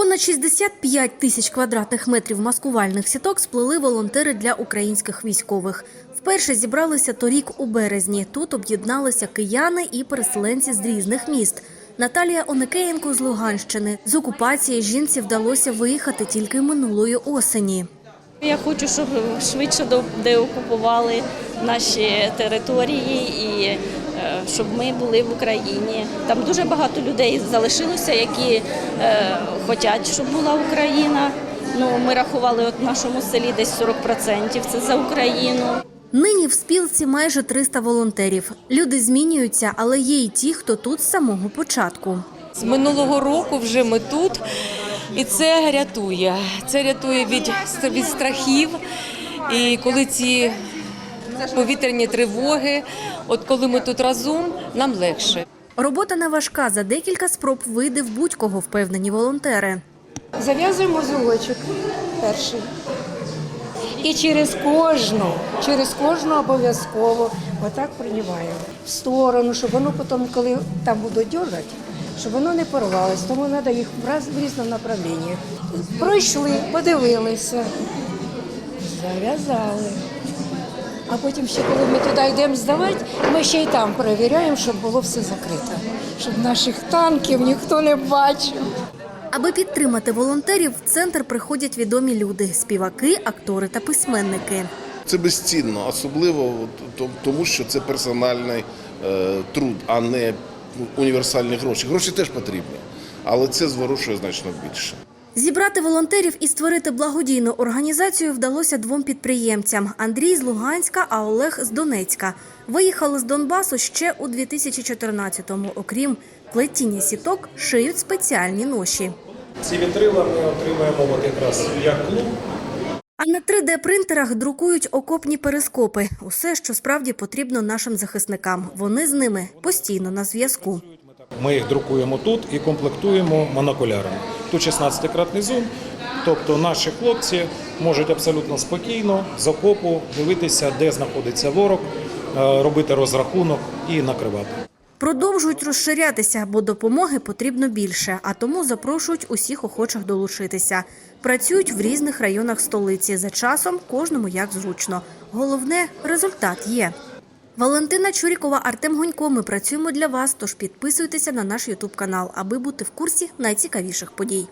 Понад 65 тисяч квадратних метрів маскувальних сіток сплели волонтери для українських військових. Вперше зібралися торік у березні. Тут об'єдналися кияни і переселенці з різних міст. Наталія Оникеєнко з Луганщини. З окупації жінці вдалося виїхати тільки минулої осені. Я хочу, щоб швидше деокупували наші території і щоб ми були в Україні. Там дуже багато людей залишилося, які е, хочуть, щоб була Україна. Ну, ми рахували от в нашому селі десь 40% це за Україну. Нині в спілці майже 300 волонтерів. Люди змінюються, але є й ті, хто тут з самого початку. З минулого року вже ми тут, і це рятує. Це рятує від, від страхів. І коли ці повітряні тривоги, от коли ми тут разом, нам легше. Робота не важка. За декілька спроб вийде в будь-кого, впевнені волонтери. Зав'язуємо зулочок перший. І через кожну, через кожну обов'язково отак приймаємо в сторону, щоб воно потім, коли там будуть дергати, щоб воно не порвалось. Тому треба їх в різному направлінні. Пройшли, подивилися, зав'язали. А потім ще, коли ми туди йдемо здавати, ми ще й там перевіряємо, щоб було все закрито, щоб наших танків ніхто не бачив. Аби підтримати волонтерів, в центр приходять відомі люди: співаки, актори та письменники. Це безцінно, особливо тому, що це персональний е, труд, а не універсальні гроші. Гроші теж потрібні, але це зворушує значно більше. Зібрати волонтерів і створити благодійну організацію вдалося двом підприємцям: Андрій з Луганська, а Олег з Донецька. Виїхали з Донбасу ще у 2014-му. Окрім плетіння сіток, шиють спеціальні ноші. Ці вітрила ми отримаємо от якраз як клуб. А на 3D-принтерах друкують окопні перископи. Усе, що справді потрібно нашим захисникам. Вони з ними постійно на зв'язку. Ми їх друкуємо тут і комплектуємо монокулярами. Тут 16-кратний зум, тобто наші хлопці можуть абсолютно спокійно з окопу дивитися, де знаходиться ворог, е, робити розрахунок і накривати. Продовжують розширятися, бо допомоги потрібно більше, а тому запрошують усіх охочих долучитися. Працюють в різних районах столиці. За часом кожному як зручно. Головне результат є. Валентина Чурікова, Артем Гонько. Ми працюємо для вас. Тож підписуйтеся на наш Ютуб канал, аби бути в курсі найцікавіших подій.